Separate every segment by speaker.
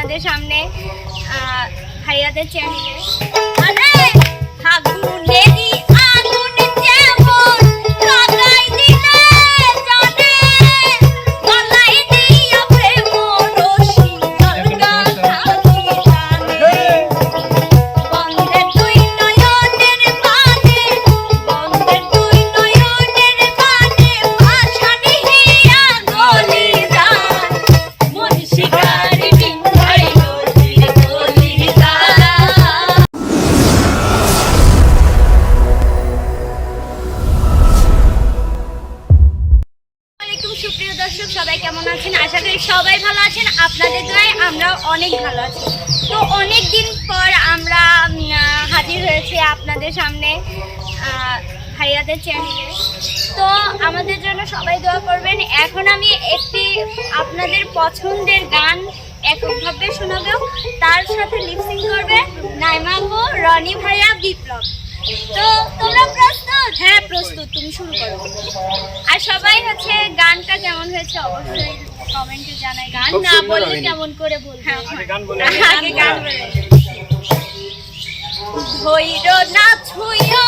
Speaker 1: আপনাদের সামনে আহ, ভাইয়াদের চ্যানেলে আপনাদের দোয়ায় আমরা অনেক ভালো আছি। তো অনেক দিন পর আমরা হাজির হয়েছি আপনাদের সামনে ভাইয়াদের চ্যানেলে তো আমাদের জন্য সবাই দোয়া করবেন। এখন আমি একটি আপনাদের পছন্দের গান এককভাবে শোনাবো। তার সাথে লিপসিং করবে নাইমা আপু রনি ভাইয়া, বিপ্লব। তো তোমরা প্রস্তুত? হ্যাঁ প্রস্তুত। তুমি শুরু করো। আর সবাই হচ্ছে গানটা কেমন হয়েছে অবশ্যই কমেন্টে জানাই। গান না
Speaker 2: বলে
Speaker 1: কেমন করে বলব? হ্যাঁ
Speaker 2: গান বলে
Speaker 1: আগে গান বলে ধৈর না ছুঁয়ো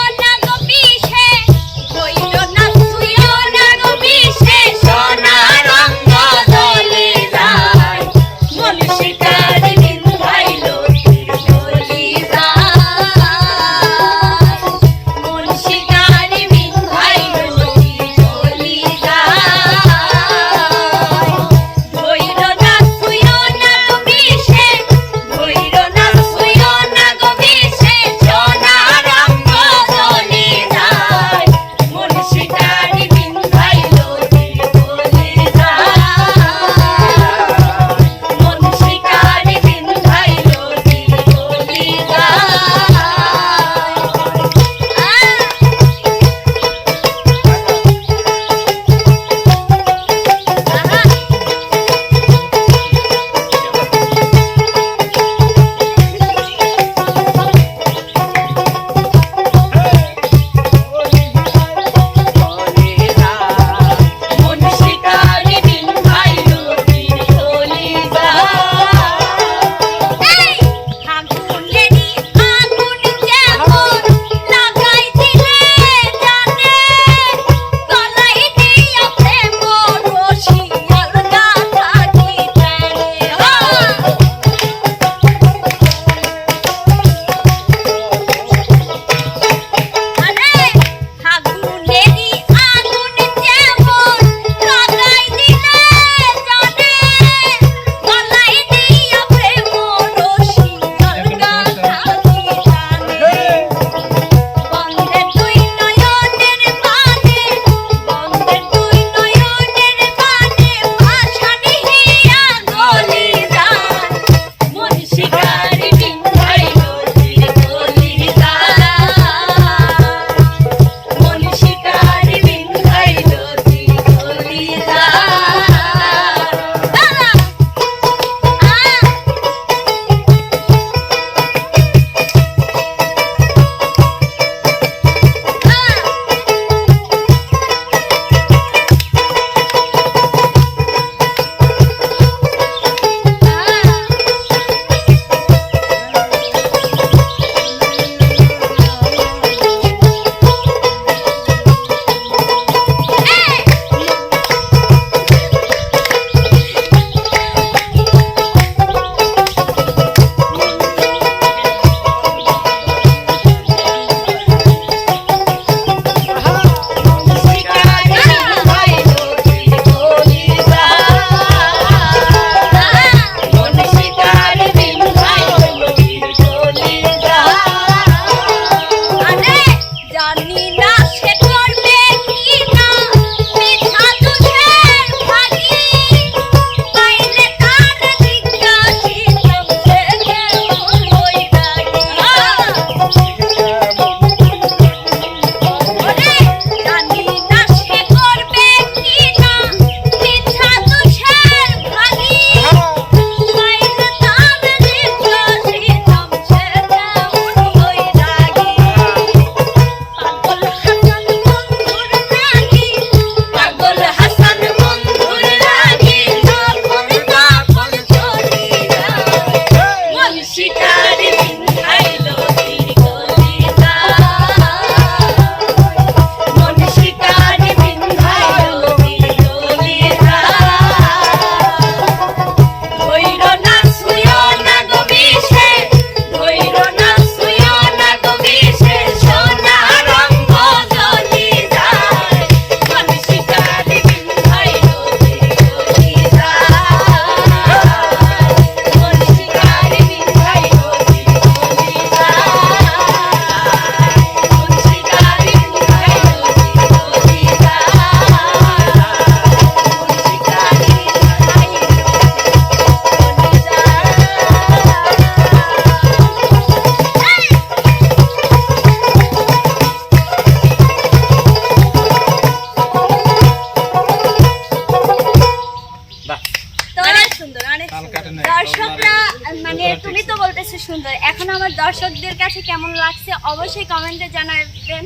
Speaker 1: এখন আমার দর্শকদের কাছে কেমন লাগছে অবশ্যই কমেন্টে জানাবেন।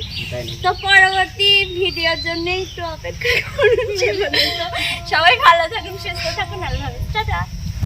Speaker 1: তো পরবর্তী ভিডিওর জন্য একটু অপেক্ষা করুন সবাই ভালো থাকুন সুস্থ থাকুন আল্লাহ টাটা।